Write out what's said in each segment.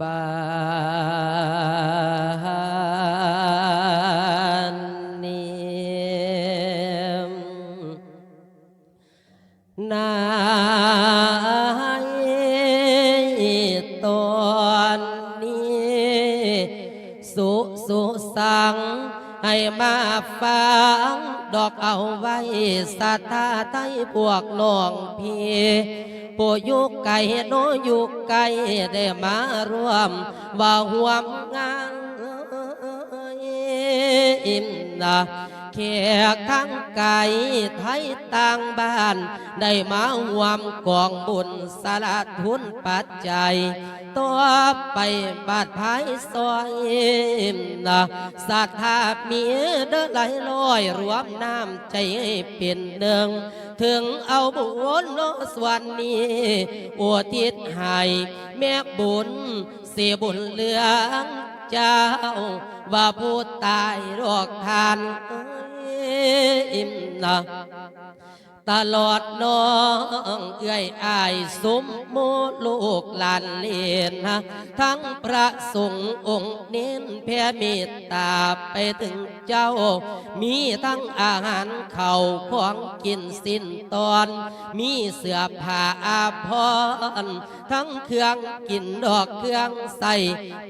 บานนี้นายตอนนี้สุสุสัง ให้มาฟังดอกเอาไว้สัทธาไทยพวกน้องพี่ ผู้อยู่ไกลโนอยู่ไกลได้มาร่วม ว่าห่วมงานอินนะแขกทั้งไก่ไทยต่างบ้าน ได้มาห่วมกองบุญสละทุนปัจจัย ตัวไปบาดภายซอยนะศรัทธามีเด้อไหลลอยรวมน้ำใจเป็นหนึ่ง ถึงเอาบุญโนสวนนี้อวทิศให้แม่บุญเสียบุญเหลืองเจ้า ว่าผู้ตายรอกทานอิ่มนะ ตลอดน้องเอื้อยอายสมโมลูกหลานเลียนนะทั้งพระสงฆ์องค์เน้นแผ่เมตตาไปถึงเจ้า มีทั้งอาหารเข่าวของกินสิ้นตอน มีเสื้อผ้าอาภรณ์ทั้งเครื่องกินดอกเครื่องใส่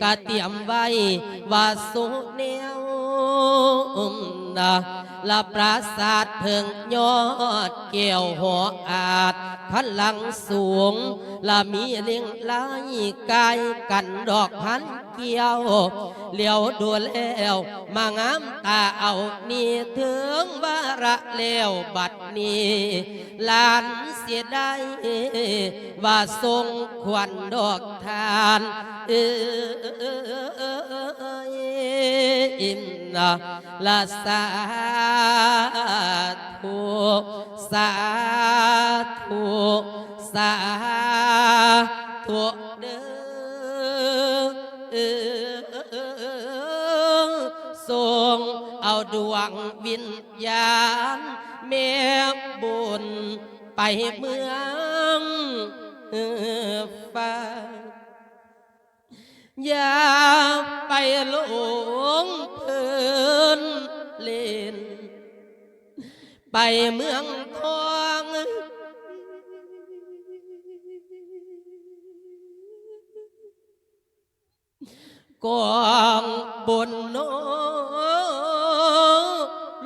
กะเตรียมไว้ว่าสุเนียวนะละปราสาทเพิงยอดเกี่ยวหัวอาจพลังสูงละมีเลี้ยงลายกายกันดอกพันเกี่ยวเหลียวดูแล้วมางามตาเอานี่ถึงวาระแล้วบัดนี้ลานเสียได้ว่าทรงควันดอกทานเอออินนะละสาธุสาธุสาธุเด้อทรงเอาดวงวิญญาณแม่บุญไปเมืองฟ้าอย่าไปหลงเพ ไปเมืองทองกองบนโน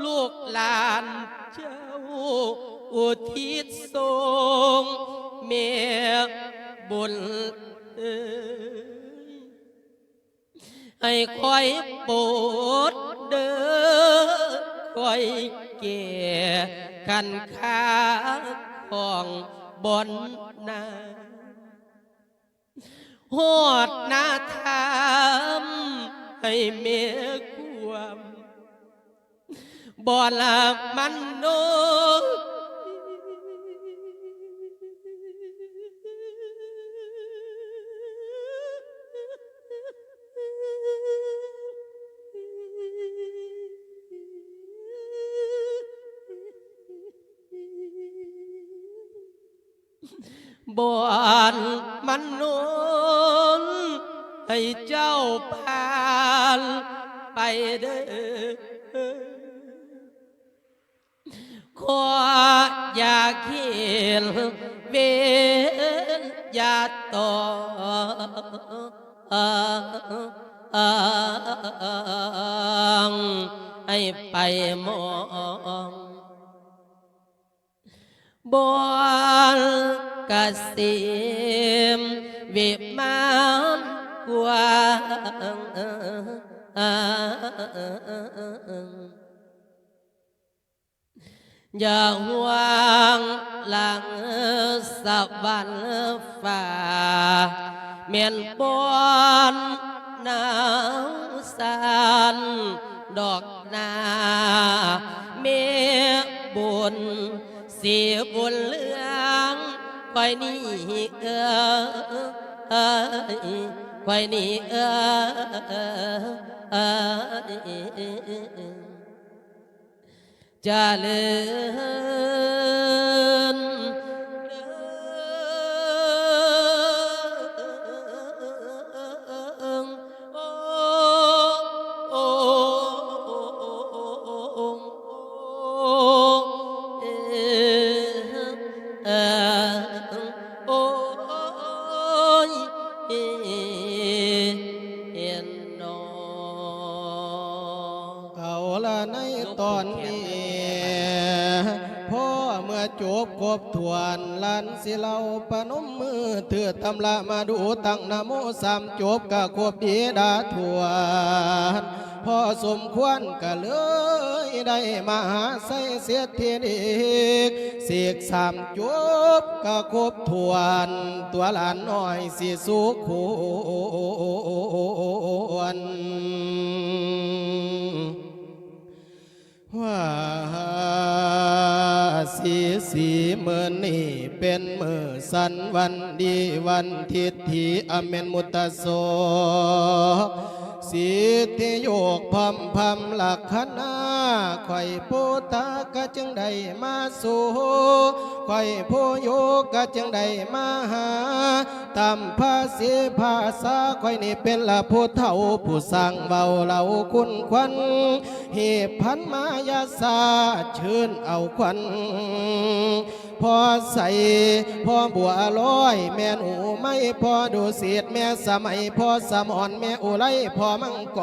ลูกหลานเจ้าอุทิศทรงเมียบุญให้คอยโปรดเด้อคอย เกขันค้าของบนนาหอดนาทามให้เมียควมบ่ละมันโน บอนมันนุนให้เจ้าผ่านไปเด้อขออย่าเขียนเวนอย่าต่อให้ไปมองบอน กสิมวิมานกวางอย่าห่วงหลังสวรรค์ฟ้าเมียนบอนหนาวสานดอกนาเมฆบุญเสียบุญเลือง คอยนี่เออเอยคอยนี่เออจะเลิน ตั้งนโมสามจบกะควบดีดาทวนพอสมควรก็เลยได้มาหาใส่เสียทีนีกเสียกสามจบก็ควบทวน ตัวหลานน้อยสิสุขู สีสีเมื่อนี่เป็นมือสันวันดีวันทิฏฐิอเมนมุตตโส สีที่โยกพมพมหลักคณาไข่ผู้ตากะจึงได้มาสู่ไข่ผู้โยกะจึงได้มาหาตามภาษีภาษาไข่นี่เป็นละผู้เฒ่าผู้สร้างเบาเหล่าคุณควันเหตุพันมายาสาเชิญเอาควัน พอใส่พอบัวลอย แม่หนูไม่พอดูเสีแม่สมัยพอสมอนแม่อุไรพอมังก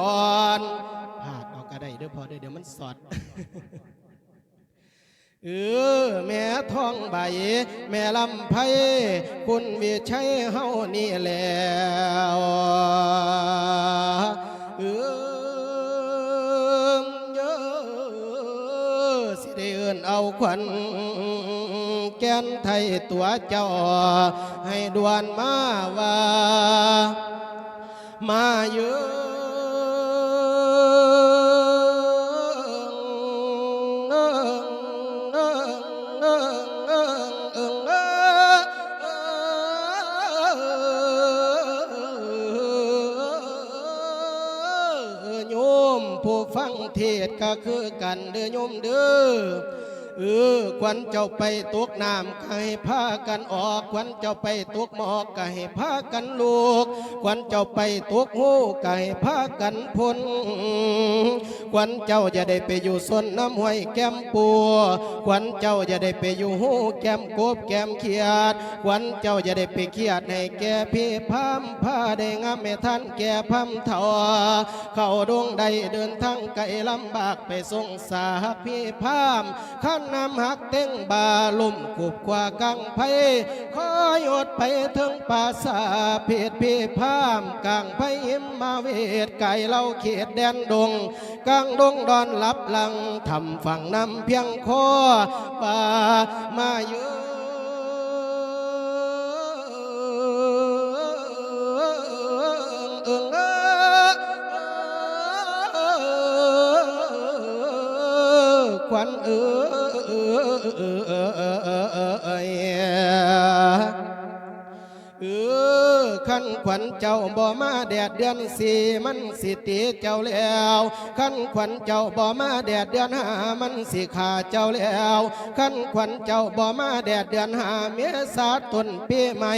รพาดเอาก็ได้เด้อพอเด้อเดี๋ยวมันสอดเออแม่ท้องใบ แม่ลำไพคุณวิชัยเฮานี่แล้วเออเยอะสิได้เอินเอาขวัญ แกนไทยตัวเจ้า ให้ดวนมาว่ามาเยโยมผู้ฟังเทศก็คือกันเด้อโยมเด้อ เออควันเจ้าไปตกน้ำก็ให้พากันออกควันเจ้าไปตกหมอกก็ให้พากันลูกควันเจ้าไปตกหูก็ให้พากันพ้นควันเจ้าจะได้ไปอยู่ส่วนน้ำห้วยแก้มปัวควันเจ้าจะได้ไปอยู่หูแก้มกบแก้มเขียดควันเจ้าจะได้ไปเขียดให้แก่พี่พามผ้าได้งามแม่ท่านแก่พามเถาเข้าดงใดเดินทางไกลลำบากไปส่งสาพี่พามข้านน้ำหักเต้งบาลุ่มกุบกว่ากังไพคอยอดไปถึงป่าสาเพศพี่พามกังไพหิมมาเวทไก่เล่าเขตแดนดงกลางดงดอนลับหลังทำฝั่งน้ำเพียงคอป่ามาเยอะเอิงเอควันเอ อ ขั้นขวัญเจ้าบ่มาแดดเดือนสี่มันสิตีเจ้าแล้วขั้นขวัญเจ้าบ่มาแดดเดือนห้ามันสิขาเจ้าแล้วขั้นขวัญเจ้าบ่มาแดดเดือนห้าเมียสาต้นปีใหม่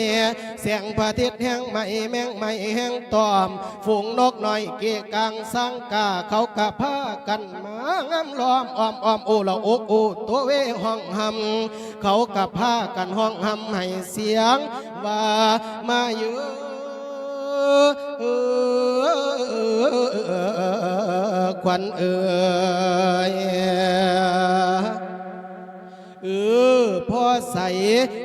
เสียงพระอาทิตย์แห้งใหม่แมงใหม่แห้งตอมฝูงนกน้อยเกะกลางสังกาเขากะพากันมางามล้อมอ้อมอ้อมโอละอกโอตัวเวห้องหำเขากะพากันห้องหำให้เสียงว่ามาอยู่ควันเอ่ย เออพ่อใส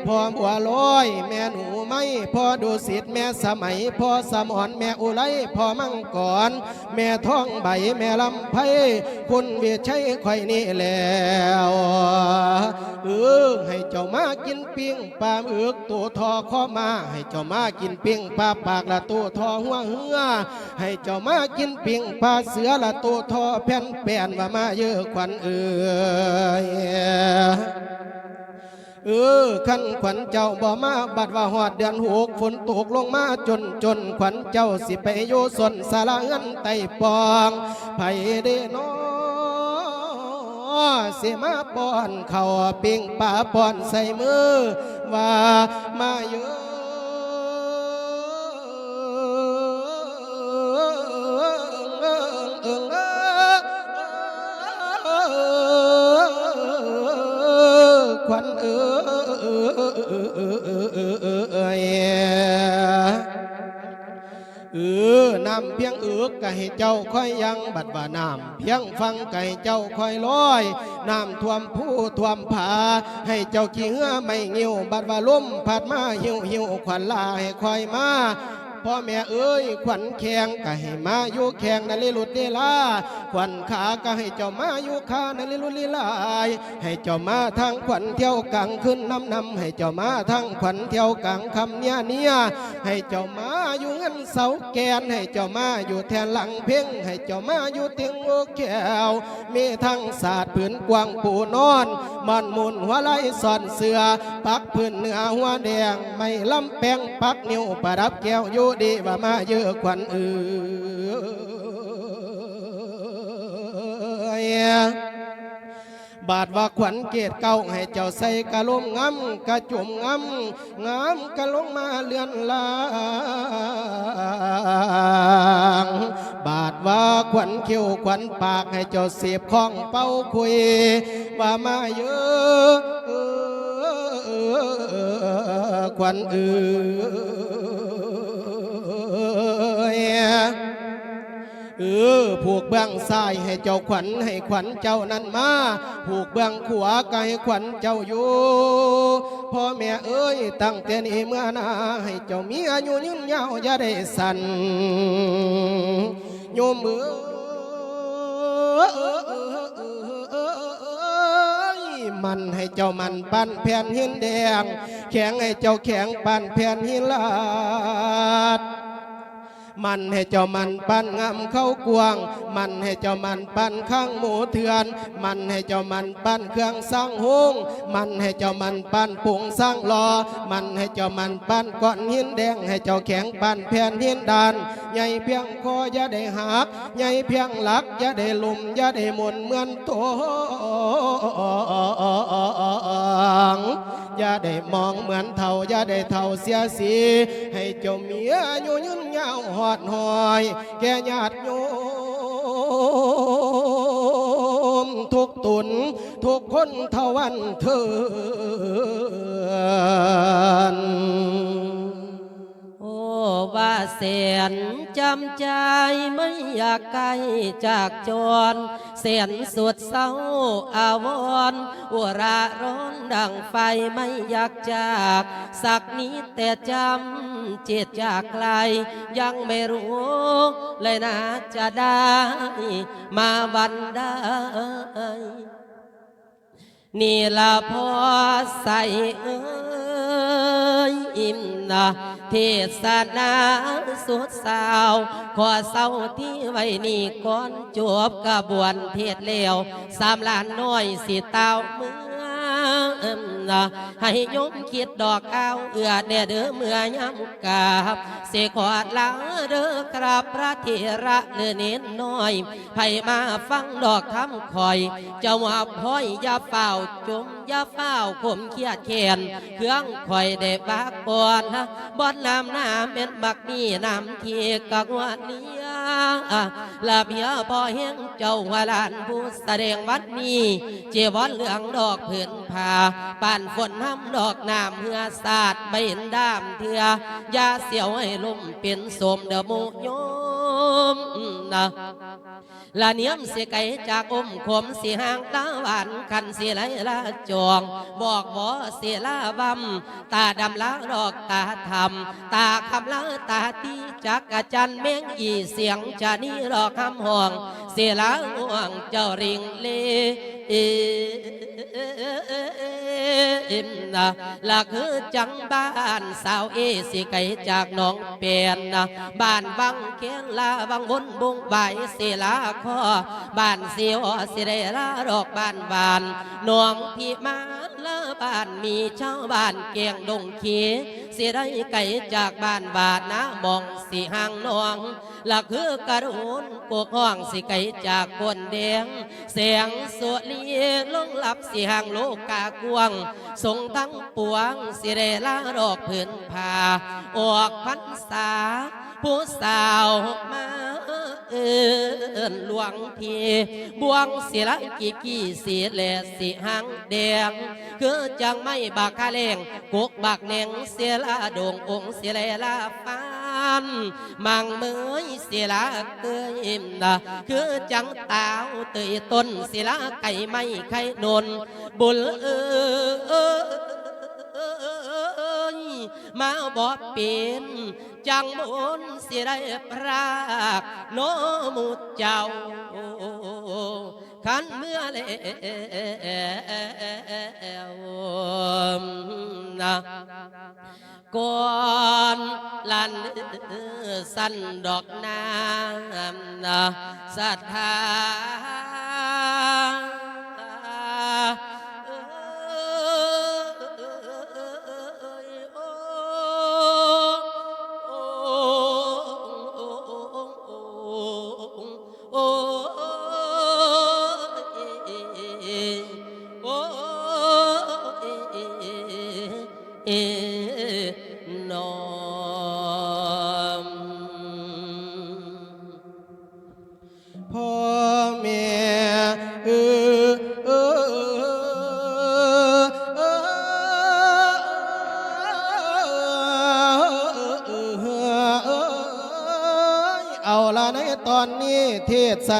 พ่อบัวลอย แม่หนูไม่พ่อดูสิทธิ์แม่สมัยพ่อสมอนแม่อุไรพ่อมังกรแม่ท้องใบแม่ลำไพคุณเวียชัยไข่นี่แล้วเออให้เจ้ามากินปิ้งปลาเอือกตัวทอข้อมา ให้เจ้ามากินปิ้งปลาปากละตัวทอหัวเหือให้เจ้ามากินปิ้งปลาเสือละตัวทอแผ่นแป่นว่ามาเยอะควันเอ่ยเออขันขวัญเจ้าบ่มาบัดว่าหอดเดือนหกฝนตกลงมาจนจนขวัญเจ้าสิไปอยู่สนสาราเงินไต่ปองไผเดนอสิมาป้อนเขาปิ่งป่าป้อนใส่มือว่ามาเยอะ เออน้ำเพียงเอือกก็ให้เจ้าค่อยยังบัดว่าน้ำเพียงฟังไก่เจ้าค่อยลอยน้ำท่วมผู้ท่วมผาให้เจ้าขี้เหือไม่เงิวบัดว่าลมพัดมาหิวหิวขวัญลาให้คอยมา พ่อแม่เอ้ยขวัญแข็งก็ให้มาอยู่แข็งนั่นเลยหลุดเดลาขวัญขาก็ให้เจ้ามาอยู่ขานั่นเลยหลุดลีลายให้เจ้ามาทางขวัญเที่ยวกลางขึ้นน้ำนำให้เจ้ามาทางขวัญเที่ยวกลางคำเนี่ยเนี่ยให้เจ้ามาอยู่เงินเสาแกนให้เจ้ามาอยู่แทนหลังเพ่งให้เจ้ามาอยู่เตียงโอแก้วมีทั้งศาสตร์ผืนกว้างปูนอนมันมุนหัวไหลซ่อนเสือปักพื้นเนื้อหัวแดงไม่ลำแป้งปักนิ้วประดับแก้วอยู่ดีว่ามาเยอะขวัญเอือบาดว่าขวัญเกตเก้าให้เจ้าใส่กะลมงำกะจุ่มงำงามกะลงมาเลือนลางบาดว่าขวัญเขียวขวัญปากให้เจ้าเสียบข้องเป้าคุย ว่ามาเยอะขวัญเอือ เออผูกเบื้องซ้ายให้เจ้าขวัญให้ขวัญเจ้านั้นมาผูกเบื้องขวาก็ให้ขวัญเจ้าอยู่พ่อแม่เอ้ยตั้งแต่นี้เมื่อนาให้เจ้ามีอายุยืนยาวอย่าได้สั่นโยมเอ้มันให้เจ้ามันปั้นแผ่นหินแดง แข็งให้เจ้าแข็งปั้นแผ่นหินลาด มันให้เจ้ามันปั้นงามเข้ากวางมันให้เจ้ามันปั้นข้างหมูเถื่อน มันให้เจ้ามันปั้นเครื่องสร้างหงมันให้เจ้ามันปั้นปุงสร้างลอ มันให้เจ้ามันปั้นก้อนหินแดง ให้เจ้าแข็งปั้นแผ่นหินดานใหญ่เพียงคออย่าได้หักใหญ่เพียงหลักอย่าได้ลุ่มอย่าได้หมุนเหมือนตัว อย่าได้มองเหมือนเท่าอย่าได้เท่าเสียสี ให้เจ้าเมียอยู่ยืนยาวหอดหอย แก่ญาติโยมทุกตุน ทุกคนเทวันเทินโอ้ ว่าเสียนจำใจไม่อยากไกลจากจรเสียนสุดเศร้าอาวรอุราร้อนดังไฟไม่อยากจาก สักนี้แต่จำเจตจากไกล ยังไม่รู้เลยนะจะได้มาวันได้นี่ละพอใส่เอ อิ่มนะเทศนาสุดสาว ขอเศร้าที่ไว้นี่ก่อนจบกระบวนเทศเลวสามล้านน้อยสีเต้าเมืองน ให้โยมคิดดอกเอาเอื้อแน่เด้อเมื่อยำกาบเสกอดลาเด้อกราบพระเถระเลือเน้นน้อยไผมาฟังดอกคำคอย เจ้าว่าพ้อยอย่าเฝ้าจมอย่าเฝ้าข่มเครียดแค้นเครื่องคอยได้บากปอนฮะบอนน้ำน้ำเป็นบักมีน้ำเทีกักวันเนี้ยลาเพียพอเห็นเจ้าวาลานผู้แสดงวัดนี้เจวอนเหลืองดอกผืนผ้าปานฝนน้ำดอกน้ำเหือสาดใบเห็นดามเถื่อยาเสียวให้ลมเป็นสมเดโมโยมนะละเนียมเสียไก่จากอมขมเสียหางตาหวานคันเสียไหละจอง บอกบอเสียละบำตาดำละดอกตาทำตาคำละตาตีจักอาจันเมงอีเสียงจะนี่รอกคำห่วง เสียละห่วงเจ้าริงเลอิมนะละคือจังบ้านสาวเอสิไกจากหน้องเปียนนะบ้านวังเคียงลาวังวนบุงใบเสียลาคอบ้านเสียวสิได้ลาดอกบ้านบานน้องพี่มา ละบ้านมีชาวบ้านเกียงดงเขีเสียได้ไก่จากบ้านบาดนะมองสีหางนองหละคือกระโดนปกห้องสิไก่จากคนแดงเสียงสวดเลียลงหลับสีหางโลกกากวงสงทั้งปวงสิเรลาดอกผืนผ้าออกพรรษา ผู้สาวมาเอินหลวงพี่บวงเสียละกี่กี่สีแหลสีหางแดงคือจังไม่บากคาเลงกุกบากแนงเสียละดงองค์เสียแลละฟ้านมังเมยศิลาเกยิมนะคือจังตาวเตยต้นศิลาไก่ไม่ไข่นนบุญเออมาบ่เป็น จังบุญสิได้พรากโนมุเจ้าขันเมื่อแล้วนะก่อนลันสันดอกน้ำนะศรัทธา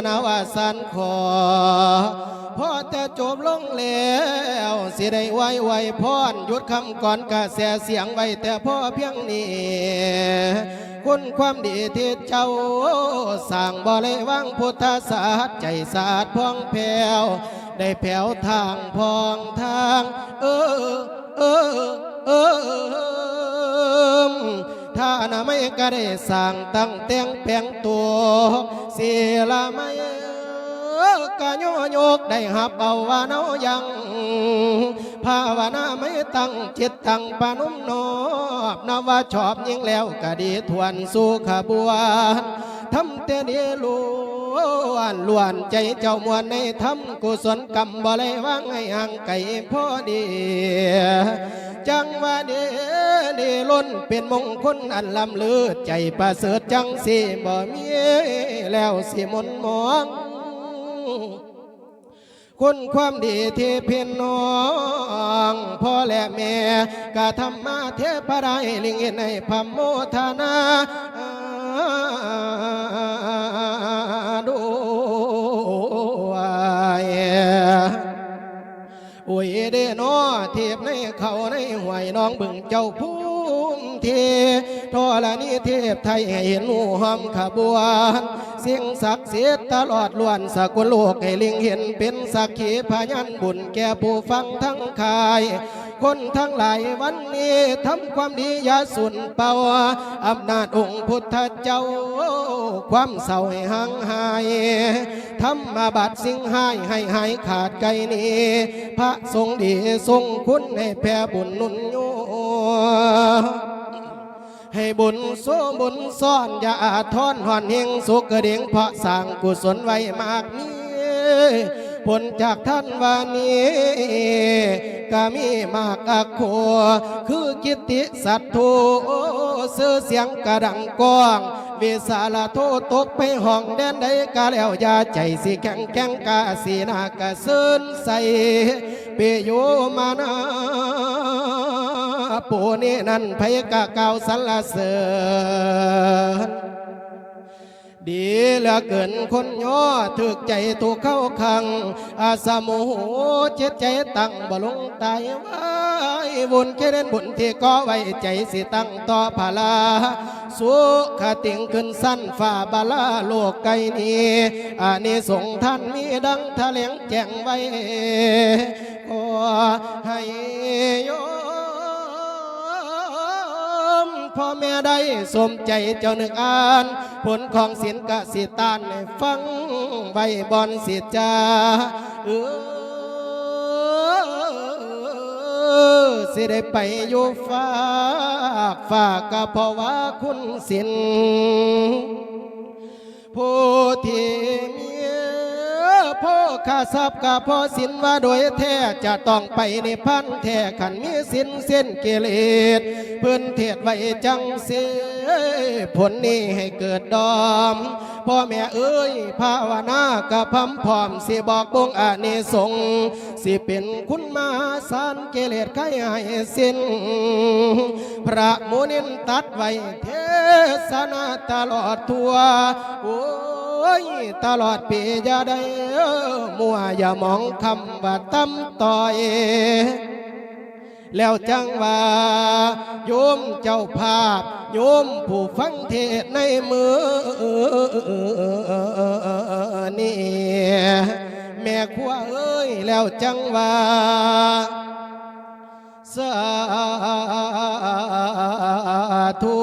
นาวาสันขอพอจะจบลงแล้วสิได้ไว้ไว้พรหยุดคำก่อนกะแสเสียงไว้แต่พ่อเพียงนี้คุณความดีที่เจ้าสั่งบ่เลยวังพุทธศาสตร์ใจศาสตร์พองแผ้วได้แผ่วทางพองทาง เออเออ ไม่ก็ได้สั่งตั้งแต่งแปลงตัวเสียละไม่กะโยโยกได้หับเอาว่าเนายังภาวนาไม่ตั้งจิตตั้งปานุมนอบนว่าชอบยิ่งแล้วก็ดีทวนสู่ขบวน ทำแต่เดียล้วนล้วนใจเจ้ามวลในทำกุศลกรรมบ่เลยว่างให้ห่างไกลพอดี จังว่าเดเดล้นเป็นมงคลอันลำลือใจประเสริฐจังสิบ่มีแล้วสิมนมองคุณความดีที่เพียนน้องพ่อและแม่กะทำมาเทพได้ลิงในพมโมทนา ด้วยโอ้ยเดนอเทียบในเขาในห่วยน้องบึงเจ้าภูมิเททอละนี้เทพไทยให้เห็นหมู่หอมขบวนเสียงศักดิ์สิทธิ์ตลอดล้วนสกุลโลกให้ลิงเห็นเป็นสักขีพยานบุญแก่ผู้ฟังทั้งคาย คนทั้งหลายวันนี้ทำความดีอยาสุนเป่าอำนาจองค์พุทธเจ้า ความเศร้าให้ห่างหายทำมาบัดสิ่งหายให้หายขาดไกลนี้พระทรงดีทรงคุณให้แผ่บุญนุนโยให้บุญโซบุญซ่อนอย่าอาทอนหอนเฮงสุกกระเดียงเพราะสร้างกุศลไว้มากมี ผลจากท่านวานี้ก็มีมากอักโคคือกิตติสัตถุเสื้อเสียงกระดังกว้างวิสาลาโทตกไปห้องแดนใดกาแล้วยาใจสิแข็งแข็งกาสีนากะซินใสเปโยมานาปูนี่นั่นไผกะเก่าสรรเสริญ ดีเหลือเกินคนย่อถึกใจถูกเข้าขัง อาสาโมโหเจ็ดใจตั้งบ่ลงตายไว้บุญแค่เด่นบุญที่ก่อไว้ใจสิตั้งต่อภาลา สุขติงขึ้นสั้นฝ่าบาลาโลกไกลนี้อานิสงส์ท่านมีดังทะเลงแจ้งไว้ขอให้โย พ่อแม่ได้สมใจเจ้านึกอ่าน ผลของศีลกะสิตานให้ฟังไว้บอนสิจาเออสิได้ไปอยู่ฝากฝากก็เพราะว่าคุณศีลผู้ที่มี โพข้าทราบกาพอสินว่าโดยแท้จะต้องไปในพันแท้ขันมีสินเส้นเกเลสเพื่อนเทศไว้จังเสยผลนี้ให้เกิดดอมพ่อแม่เอ้ยภาวนากะพำพร้อมสิบอกบงอานิสงส์สิเป็นคุณมาสานเกเลสไขให้สิ้น พระมุนินตัดไว้เทศนาตลอดทั่วโอ้ ยตลอดปีอย่าได้มัวอย่ามองคำว่าตำต่อย แล้วจังว่าโยมเจ้าภาพโยมผู้ฟังเทศในมือนี่แม่ขัวเอ้ยแล้วจังว่าสาธุ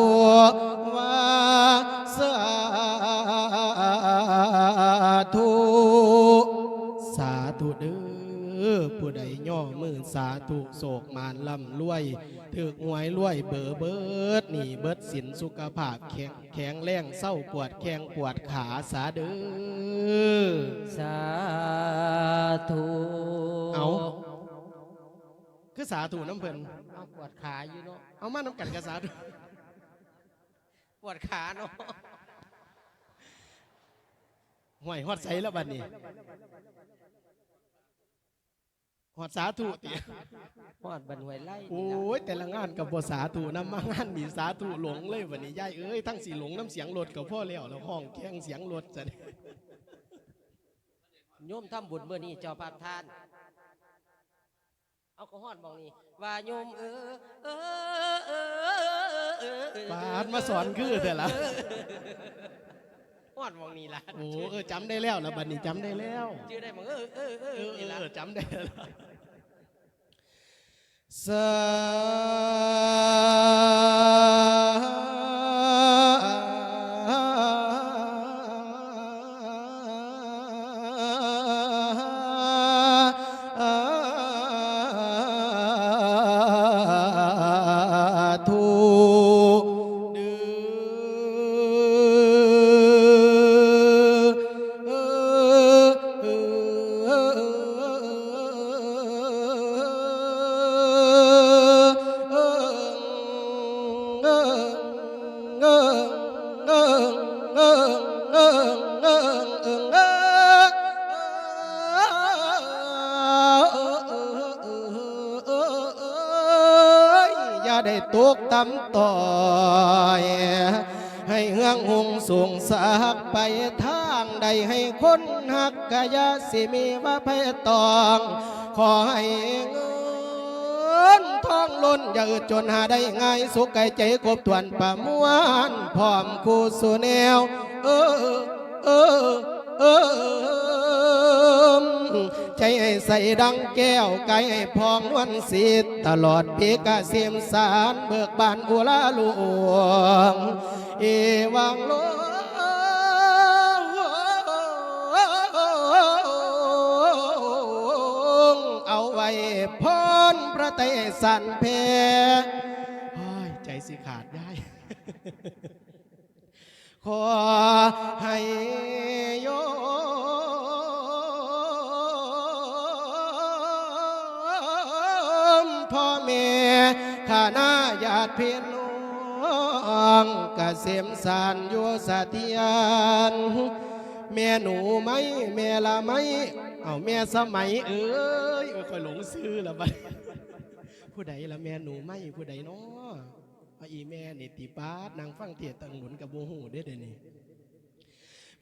สาธุโศกมานลำรวยถึกหวยรวยเบอเบิดหนี่เบิดสินสุขภาพแข็งแข็งแรงเศร้าปวดแข้งปวดขาสาเด้อสาธุเอาคือสาธุน้ำเพิ่นเอาปวดขาอยู่เนาะเอามาน้ำกันกับสาธุปวดขาเนาะห่วยฮอดใสแล้วบัดนี้ ฮอดสาธุติปวดบันหวยไล่โอ้ยแต่ละงานกับบ่สาธุนำมางานนี่สาธุหลงเลยวันนี้ยายเอ้ยทั้งสีหลงน้ำเสียงรถกับพ่อแล้วแล้วห้องแข้งเสียงรถจะโยมทำบุญเมื่อนี้เจ้าภาพทาน เอาก็ฮอดมองนี่ว่าโยมเออเออเออเออเออเออปาดมาสอนคือแต่ละ ฮอดมองนี่ล่ะโอ้เออจำได้แล้วแล้วบัดนี้จำได้แล้วชื่อได้มั้งเออเออเออเออเอนี่อล่ะเออจำได้แล้วสา สิมีว่าเพตอง ขอให้เงินทองล้นอย่าอึดจนหาได้ง่ายสุขไก่ใจกบทวนประมวลพร้อมคู่สู่แนว เออเออเออใจให้ใส่ดังแก้วไก่ให้พองนวันสีตลอดปีกเสียมสารเบิกบานอุลาลวงเอวังโล ไว้พรพระเตสันเพใจสิขาดได้ขอให้โยมพ่อแม่ข้าหน้าญาติพี่น้องกเกษมสารอยู่สเทียนแม่หนูไหมแม่ละไหมเอาแม่สมัยเออ คอยหลงซื้อละบัดผู้ใดละแม่หนูไหมผู้ใดเนาะเอาอีแม่นี่ติปาดนางฟังเทียตังหมุนกับโมหูได้เดี๋ยวนี้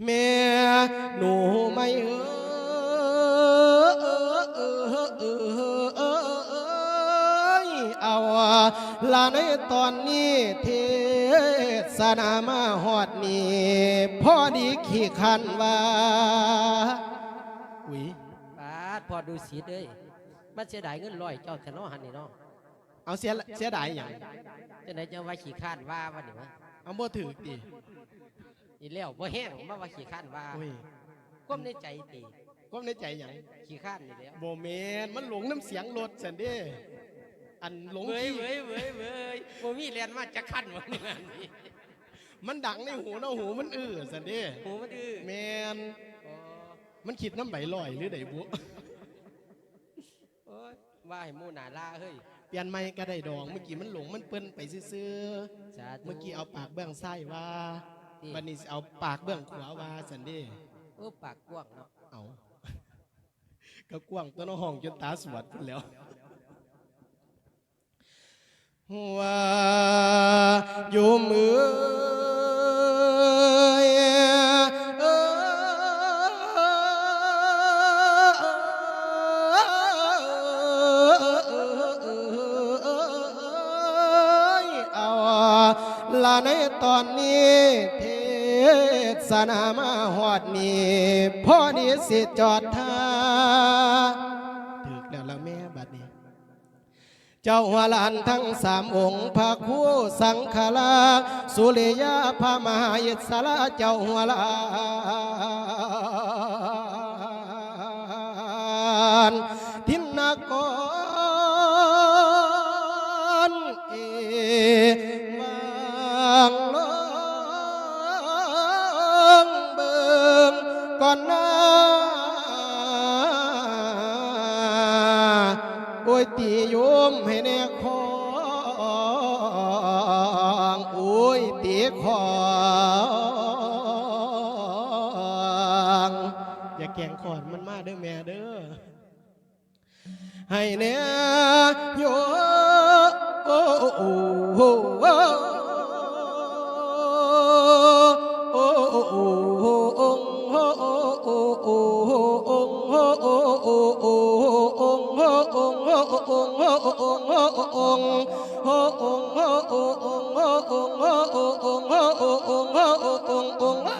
แม่หนูไหมเอ้ยเอาลาในตอนนี้เทศนามาหอดนี่พ่อดีขี้คันว่าอุ้ยปาดพอดูสีเด้ย มันเสียดายเงินลอยเจ้าแต่น้อหันนี่เนาะเอาเสียเสียดายอย่างจะไหนจะว่าขี่ข้านว่าวันนี้วะเอาบ่ถือดีอีเลี้ยวบ่แห้งมาว่าขี่ข้านว่าก้มในใจตีก้มในใจอย่างขี่ข้านนี่แล้วโบเมนมันหลงน้ำเสียงรถสันเด้อันหลงขี้เว้ยเว้ยเว้ยโบมีเรียนมาจะขั้นวันนี้มันดังในหูเนาหูมันอื้อสันเด้หูมันอื้อแมนมันขีดน้ำใหลอยหรือไหนบุ ว่าให้มูหนาล่าเฮ้ย เปลี่ยนไม่ก็ได้ดอง เมื่อกี้มันหลงมันเปิ้นไปซื้อเมื่อกี้เอาปากเบื้องไส้ว่าวันนี้เอาปากเบื้องขวาว่าสันดีเออปากกว้างเนาะเอา ก็กว้างตัวน้องห้องจนตาสวดแล้ว ว่าอยู่มือ ตอนนี้ เทศนามาหอดนี้พ่อนี้สิจอดท่าถึกแล้วแม่บัดนี้ เจ้าหัวลานทั้งสามองค์พระคู่สังฆราสุริยาพระมหาเยศราเจ้าหัวลานทินนากร อนนะโอ้ยตีโยมให้แน่คองโอ้ยตีของอย่าแกงขอนมันมาเด้อแม่เด้อให้แน่โยโอ้ องค์องค์องค์องค์องค์องค์องค์องค์องค์องค์องค์องค์องค์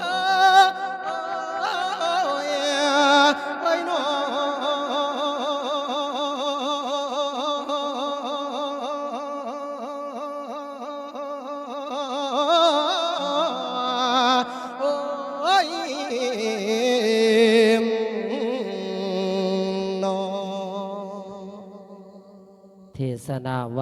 น้อเทศนา